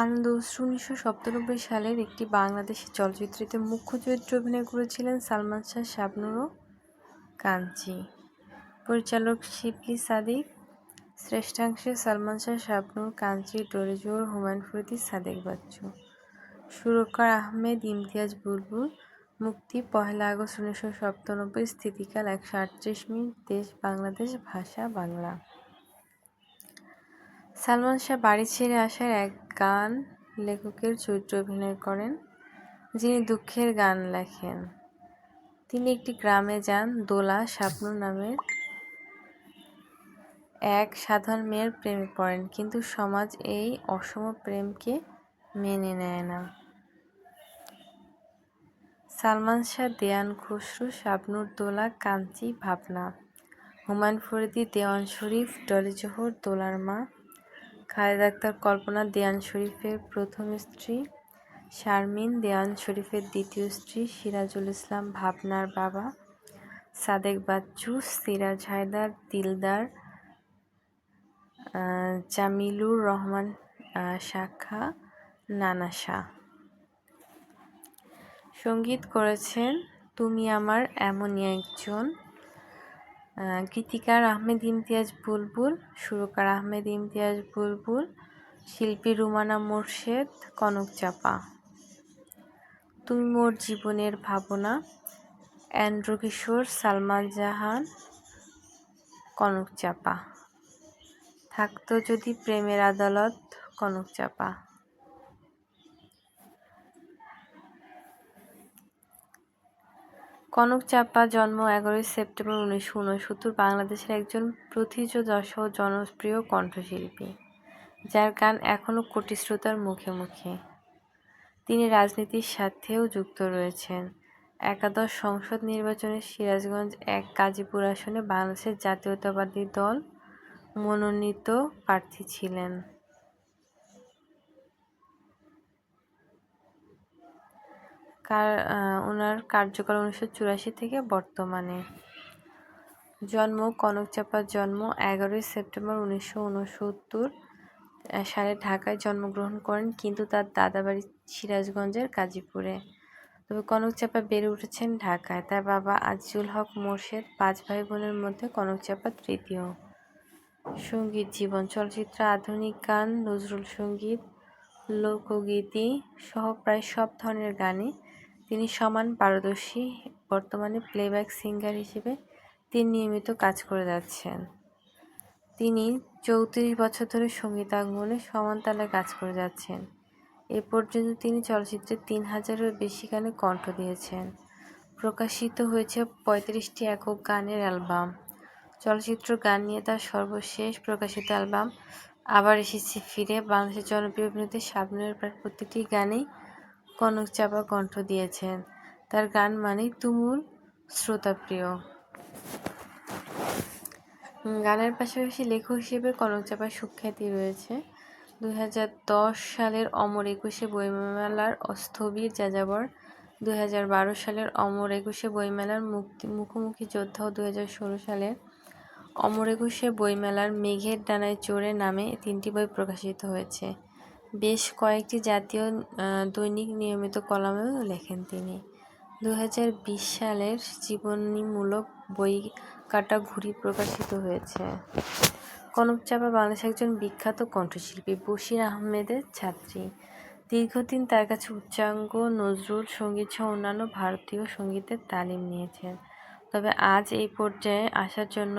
আনন্দ অশ্রু উনিশশো সপ্তানব্বই সালের একটি বাংলাদেশি চলচ্চিত্রতে মুখ্য চরিত্রে অভিনয় করেছিলেন সালমান শাহ শাবনূর ও কাঞ্চি। পরিচালক শিবলি সাদিক, শ্রেষ্ঠাংশে সালমান শাহ শাবনুর কাঞ্চি, ডরিজোর হুমায়ুন ফরিদি, সাদেক বাচ্চু। সুরকার আহমেদ, ইমতিয়াজ বুলবুল। মুক্তি, পহেলা আগস্ট উনিশশো সপ্তানব্বই, স্থিতিকাল একশো আটত্রিশ মিনিট, দেশ বাংলাদেশ, ভাষা বাংলা। সালমান শাহ বাড়ি ছেড়ে আসার এক গান লেখকের চরিত্রে অভিনয় করেন, যিনি দুঃখের গান লেখেন। তিনি একটি গ্রামে যান, দোলা শাবনূর নামের এক সাধারণ মেয়ের প্রেমে পড়েন, কিন্তু সমাজ এই অসম প্রেমকে মেনে নেয় না। সালমান শাহ, দেয়ান খসরু শাবনুর দোলা, কাঞ্চি, ভাবনা। হুমায়ুন ফরিদি, দেওয়ান শরীফ, ডলি জোহর, দোলার মা। খালেদ আক্তার কল্পনা দেয়ান শরীফের প্রথম স্ত্রী, শারমিন দেওয়ান শরীফের দ্বিতীয় স্ত্রী সিরাজুল ইসলাম ভাবনার বাবা, সাদেক বাচ্চু, সিরাজ হায়দার, দিলদার জামিলুর রহমান শাখা, নানা শাহ। সংগীত করেছেন, তুমি আমার এমনই একজন গীতিকার আহমেদ ইমতিয়াজ বুলবুল, সুরকার আহমেদ ইমতিয়াজ বুলবুল, শিল্পী রুমানা মোর্শেদ, কনক চাপা। তুমি মোর জীবনের ভাবনা অ্যান্ড্রু কিশোর, সালমান জাহান, কনক চাপা। থাকতো যদি প্রেমের আদালত, কনক চাপা। কনক চাপা জন্ম এগারোই সেপ্টেম্বর উনিশশো উনসত্তর বাংলাদেশের একজন প্রথিতযশ জনপ্রিয় কণ্ঠশিল্পী, যার গান এখনও কোটি শ্রোতার মুখে মুখে। তিনি রাজনীতির সাথেও যুক্ত রয়েছেন। একাদশ সংসদ নির্বাচনে সিরাজগঞ্জ এক গাজীপুর আসনে বাংলাদেশের জাতীয়তাবাদী দল মনোনীত প্রার্থী ছিলেন। ওনার কার্যকাল উনিশশো চুরাশি থেকে বর্তমানে। জন্ম কনক চাপার জন্ম, এগারোই সেপ্টেম্বর উনিশশো উনসত্তর সালে ঢাকায় জন্মগ্রহণ করেন কিন্তু তার দাদাবাড়ি সিরাজগঞ্জের গাজীপুরে তবে কনক চাপা বেড়ে উঠেছেন ঢাকায়। তার বাবা আজিজুল হক মোর্শেদ পাঁচ ভাই বোনের মধ্যে কনক চাপা তৃতীয়। সংগীত, জীবন, চলচ্চিত্র, আধুনিক গান, নজরুল সংগীত, লোকগীতি সহ প্রায় সব ধরনের গানে তিনি সমান পারদর্শী, বর্তমানে প্লেব্যাক সিঙ্গার হিসেবে তিনি নিয়মিত কাজ করে যাচ্ছেন। তিনি চৌত্রিশ বছর ধরে সঙ্গীতাঙ্গনে সমান তালে কাজ করে যাচ্ছেন। এ পর্যন্ত তিনি চলচ্চিত্রে তিন হাজারের বেশি গানে কণ্ঠ দিয়েছেন। প্রকাশিত হয়েছে পঁয়ত্রিশটি একক গানের অ্যালবাম। চলচ্চিত্র গান নিয়ে তার সর্বশেষ প্রকাশিত অ্যালবাম আবার এসেছে ফিরে। বাংলাদেশের জনপ্রিয় অভিনেত্রী শাবনুরের প্রায় প্রতিটি গানেই কনক চাপা কণ্ঠ দিয়েছেন। তার গান মানেই তুমুল শ্রোতাপ্রিয়। গানের পাশাপাশি লেখক হিসেবে কনক চাপার সুখ্যাতি রয়েছে। দু হাজার দশ সালের অমর একুশে বইমেলার অস্থবির যাযাবর, দুই হাজার বারো সালের অমর একুশে বইমেলার মুক্তি মুখোমুখি যোদ্ধা ও দু হাজার ষোলো সালের অমর একুশে বইমেলার মেঘের ডানায় চড়ে নামে তিনটি বই প্রকাশিত হয়েছে। বেশ কয়েকটি জাতীয় দৈনিক নিয়মিত কলামেও লেখেন তিনি। দু হাজার বিশ সালের জীবনীমূলক বই কাটা ঘুড়ি প্রকাশিত হয়েছে। কনক চাপা বাংলাদেশের একজন বিখ্যাত কণ্ঠশিল্পী বশির আহমেদের ছাত্রী। দীর্ঘদিন তার কাছে উচ্চাঙ্গ, নজরুল সংগীত সহ অন্যান্য ভারতীয় সঙ্গীতের তালিম নিয়েছেন। তবে আজ এই পর্যায়ে আসার জন্য